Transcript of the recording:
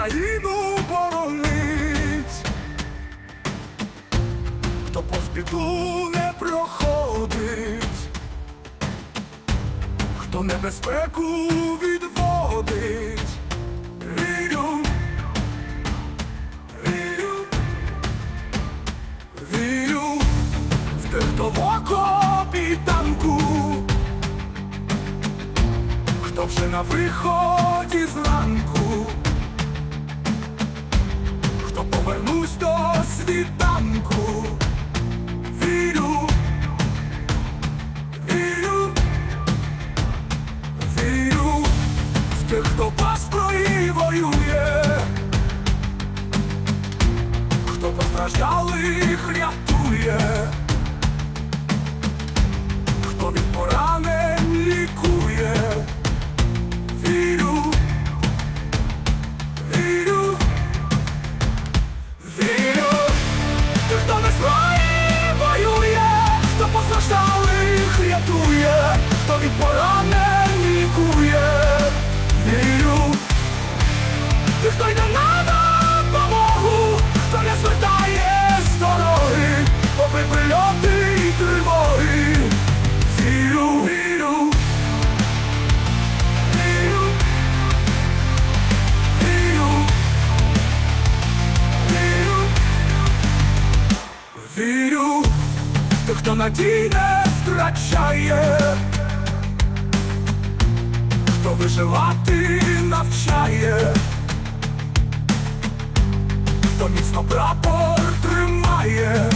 країну боронить, хто по біду не проходить, хто небезпеку відводить. вірю, вірю, вірю В окопі танку, хто вже на виході зранку. То повернусь до світанку, вірю, вірю, вірю в тих, хто пас воює, хто постраждалих рятує. Той, хто надій не втрачає, хто виживати навчає, хто міцно прапор тримає.